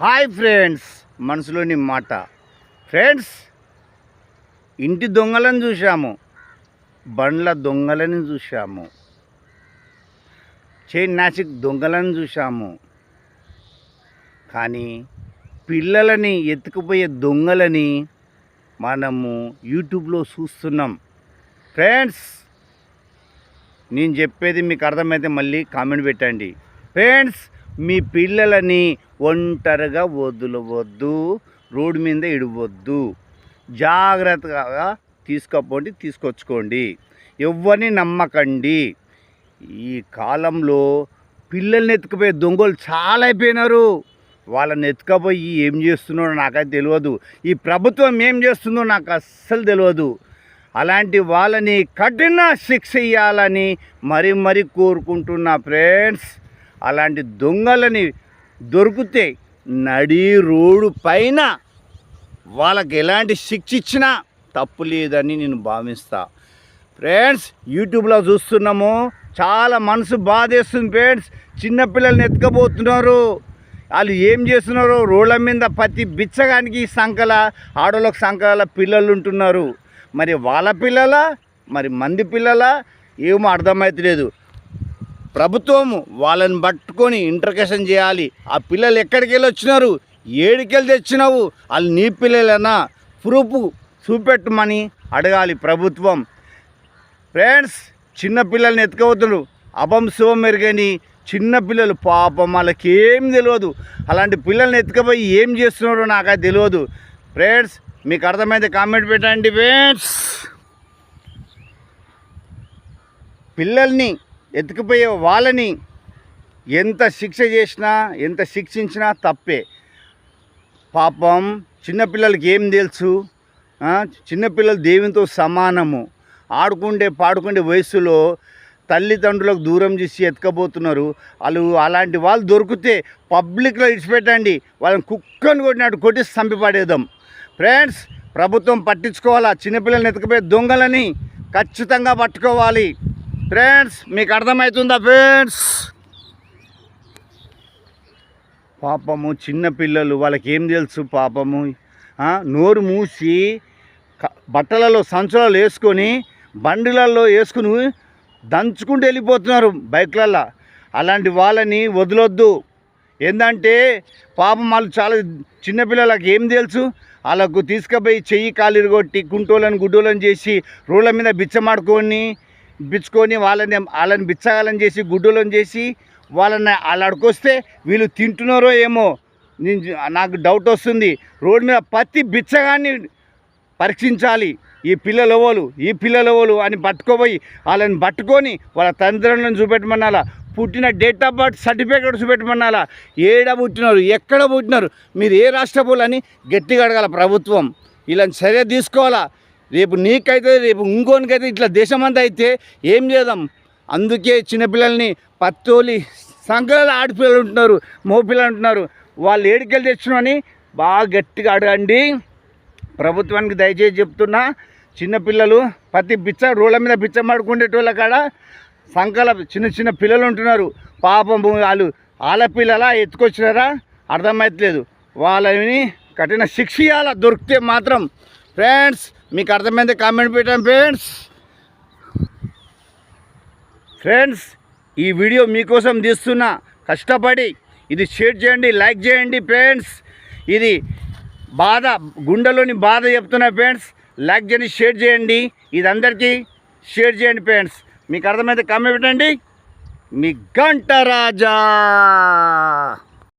Hi friends మనసులోని మాట. Friends ఇంటి దొంగలను చూశాము. బండ్ల దొంగలని చూశాము. చైన్ నాసిక్ దొంగలను చూశాము. కానీ పిల్లలని ఎత్తుకుపోయే దొంగలని మనము యూట్యూబ్లో చూస్తున్నాం. ఫ్రెండ్స్ నేను చెప్పేది మీకు అర్థమైతే మళ్ళీ కామెంట్ పెట్టండి. ఫ్రెండ్స్ మీ పిల్లలని ఒంటరిగా వదులవద్దు రోడ్డు మీద ఇడవద్దు. జాగ్రత్తగా తీసుకపోండి తీసుకొచ్చుకోండి. ఎవరిని నమ్మకండి. ఈ కాలంలో పిల్లల్ని ఎత్తుకుపోయే దొంగలు చాలా అయిపోయినారు. వాళ్ళని ఎత్తుకపోయి ఏం చేస్తున్నాడో నాకైతే తెలియదు ఈ ప్రభుత్వం ఏం చేస్తుందో నాకు అస్సలు తెలియదు అలాంటి వాళ్ళని కఠిన శిక్ష ఇవ్వాలని మరీ మరీ కోరుకుంటున్నా ఫ్రెండ్స్. అలాంటి దొంగలని దొరికితే నడి రోడ్డు పైన వాళ్ళకి ఎలాంటి శిక్ష ఇచ్చినా తప్పు లేదని నేను భావిస్తా. ఫ్రెండ్స్ యూట్యూబ్లో చూస్తున్నాము. చాలా మనసు బాధేస్తుంది ఫ్రెండ్స్. చిన్నపిల్లల్ని ఎత్తుకపోతున్నారు. వాళ్ళు ఏం చేస్తున్నారు రోడ్ల మీద ప్రతి బిచ్చగానికి సంకల ఆడోళ్ళకి సంకల పిల్లలు ఉంటున్నారు. మరి వాళ్ళ పిల్లల? మరి మంది పిల్లల? ఏమో అర్థమవుతలేదు ప్రభుత్వం వాళ్ళని పట్టుకొని ఇంటర్కేషన్ చేయాలి. ఆ పిల్లలు ఎక్కడికి వెళ్ళి వచ్చినారు? ఏడికెళ్ళి తెచ్చినావు? వాళ్ళు నీ పిల్లలైనా? ప్రూఫ్ చూపెట్టమని అడగాలి ప్రభుత్వం. ఫ్రెండ్స్ చిన్న పిల్లల్ని ఎత్తుకోవద్దురు అపం శివం మెరుగని చిన్నపిల్లలు పాపం వాళ్ళకి ఏం తెలియదు. అలాంటి పిల్లల్ని ఎత్తుకపోయి ఏం చేస్తున్నారో నాకు అది తెలియదు. ఫ్రెండ్స్ మీకు అర్థమైతే కామెంట్ పెట్టండి ఫ్రెండ్స్. పిల్లల్ని ఎత్తుకుపోయే వాళ్ళని ఎంత శిక్ష చేసినా ఎంత శిక్షించినా తప్పే. పాపం చిన్నపిల్లలకి ఏం తెలుసు? చిన్నపిల్లలు దేవునితో సమానము. ఆడుకుండే పాడుకుండే వయసులో తల్లిదండ్రులకు దూరం చేసి ఎతకబోతున్నారు వాళ్ళు అలాంటి వాళ్ళు దొరికితే పబ్లిక్లో ఇడిచిపెట్టండి. వాళ్ళని కుక్కను కొట్టినట్టు కొట్టి చంపిపడేద్దాం. ఫ్రెండ్స్ ప్రభుత్వం పట్టించుకోవాలా? చిన్నపిల్లల్ని ఎత్తుకుపోయే దొంగలని ఖచ్చితంగా పట్టుకోవాలి. ఫ్రెండ్స్ మీకు అర్థమవుతుందా ఫ్రెండ్స్ పాపము చిన్నపిల్లలు వాళ్ళకి ఏం తెలుసు పాపము? నోరు మూసి బట్టలలో సంచులలో వేసుకొని బండిలలో వేసుకుని దంచుకుంటూ వెళ్ళిపోతున్నారు బైక్లల్లో. అలాంటి వాళ్ళని వదలొద్దు. ఏంటంటే పాపం వాళ్ళు చాలా చిన్నపిల్లలకి ఏం తెలుసు? వాళ్ళకు తీసుకుపోయి చెయ్యి కాలు కొట్టి కుంటోలను గుడ్డోలను చేసి రోడ్ల మీద బిచ్చమాడుకొని బిచ్చుకొని వాళ్ళని వాళ్ళని బిచ్చగాలని చేసి గుడ్డులను చేసి వాళ్ళని వాళ్ళు అడుకొస్తే వీళ్ళు తింటున్నారో ఏమో నేను నాకు డౌట్ వస్తుంది. రోడ్డు మీద ప్రతి బిచ్చగాన్ని పరీక్షించాలి. ఈ పిల్లలు వాళ్ళు ఈ పిల్లలు వాళ్ళు అని పట్టుకోపోయి వాళ్ళని పట్టుకొని వాళ్ళ తండ్రులను చూపెట్టమన్నాలా? పుట్టిన డేట్ ఆఫ్ బర్త్ సర్టిఫికేట్ చూపెట్టమన్నాలా? ఏడ పుట్టినారు? ఎక్కడ పుట్టినారు? మీరు ఏ రాష్ట్రపులని గట్టిగా అడగాల ప్రభుత్వం. వీళ్ళని చర్య తీసుకోవాలా? రేపు నీకైతే రేపు ఇంకోనికైతే ఇట్లా దేశమంతా అయితే ఏం చేద్దాం? అందుకే చిన్నపిల్లల్ని పత్తోలి సంకల ఆడపిల్లలు ఉంటున్నారు మోపిల్లలు ఉంటున్నారు. వాళ్ళు ఏడికెళ్ళి తెచ్చునని బాగా గట్టిగా అడగండి. ప్రభుత్వానికి దయచేసి చెప్తున్నా చిన్నపిల్లలు ప్రతి బిచ్చ రోడ్ల మీద బిచ్చమాడుకునేటోళ్ళ కాడ సంకల చిన్న చిన్న పిల్లలు ఉంటున్నారు. పాపం వాళ్ళు ఆడపిల్లలా ఎత్తుకొచ్చినారా? అర్థమవుతలేదు వాళ్ళని కఠిన శిక్ష దొరికితే మాత్రం. ఫ్రెండ్స్ మీకు అర్థమైంది కామెంట్ పెట్టాం ఫ్రెండ్స్ ఫ్రెండ్స్ ఈ వీడియో మీకోసం తీస్తున్నా కష్టపడి ఇది షేర్ చేయండి లైక్ చేయండి ఫ్రెండ్స్ ఇది బాధ గుండెలోని బాధ చెప్తున్నా ఫ్రెండ్స్ లైక్ చేయండి షేర్ చేయండి. ఇది అందరికీ షేర్ చేయండి ఫ్రెండ్స్ మీకు అర్థమైతే కామెంట్ పెట్టండి. మీ గంట రాజా!